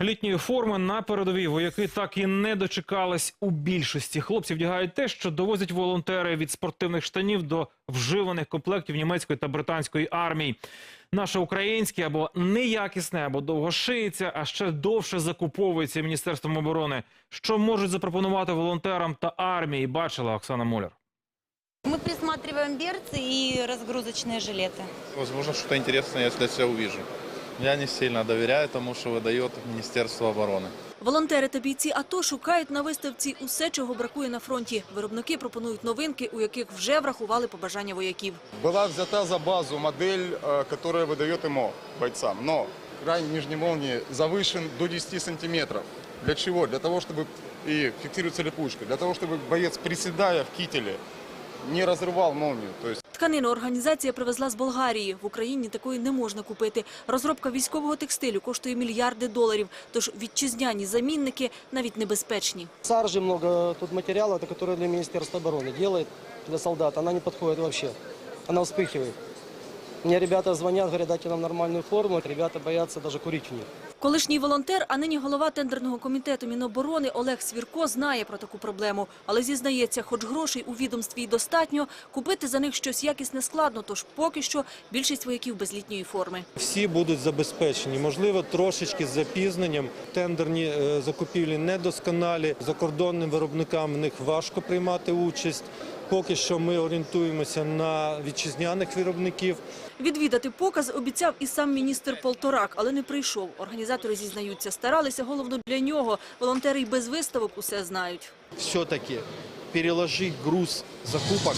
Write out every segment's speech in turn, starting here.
Літньої форми на передовій вояки так і не дочекались у більшості. Хлопці вдягають те, що довозять волонтери від спортивних штанів до вживаних комплектів німецької та британської армії. Наше українське або неякісне, або довго шиється, а ще довше закуповується Міністерством оборони. Що можуть запропонувати волонтерам та армії, бачила Оксана Муляр. Мы присматриваем берцы и разгрузочные жилеты. Возможно, что-то интересное я для себя увижу. Я не сильно доверяю тому, що видає Міністерство оборони. Волонтери та бійці АТО шукають на виставці усе, чого бракує на фронті. Виробники пропонують новинки, у яких вже врахували побажання вояків. Была взята за базу модель, э, которая выдает ему бойцам. Но край нижней молнии завышен до 10 сантиметров. Для чего? Для того, чтобы и фиксируется липучка, для того, чтобы боец, приседая в кителе, не разрывал молнию. То есть Тканину організація привезла з Болгарії. В Україні такої не можна купити. Розробка військового текстилю коштує мільярди доларів. Тож вітчизняні замінники навіть небезпечні. Саржи много тут материала, это который для Министерства обороны делает для солдат. Она не подходит вообще. Она вспыхивает. Мне ребята звонят, говорят, дайте нам нормальную форму. Ребята боятся даже курить в них. Колишній волонтер, а нині голова тендерного комітету Міноборони Олег Свірко знає про таку проблему. Але зізнається, хоч грошей у відомстві й достатньо, купити за них щось якісне складно, тож поки що більшість вояків без літньої форми. Всі будуть забезпечені, можливо, трошечки з запізненням. Тендерні е, закупівлі недосконалі. Закордонним виробникам в них важко приймати участь. Поки що ми орієнтуємося на вітчизняних виробників. Відвідати показ обіцяв і сам міністр Полторак, але не прийшов. Організатори зізнаються, старалися головно для нього. Волонтери й без виставок усе знають. все-таки переложити груз закупок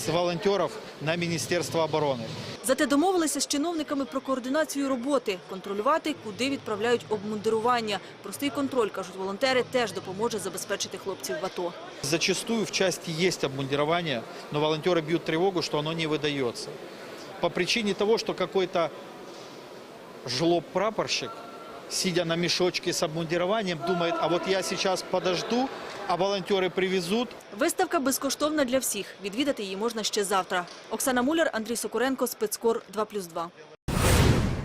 с волонтеров на Министерство обороны. Зате домовилися з чиновниками про координацію роботи, контролювати, куди відправляють обмундирування. Простий контроль, кажуть волонтери, теж допоможе забезпечити хлопців в АТО. Зачастую в части есть обмундирование, но волонтеры бьют тревогу, что оно не выдается. По причине того, что какой-то жлоб-прапорщик, сидя на мешочке с обмундированием, думает, а вот я сейчас подожду, а волонтери привезут, Виставка безкоштовна для всіх. Відвідати її можна ще завтра. Оксана Муляр, Андрій Сокуренко, спецкор 2+,2.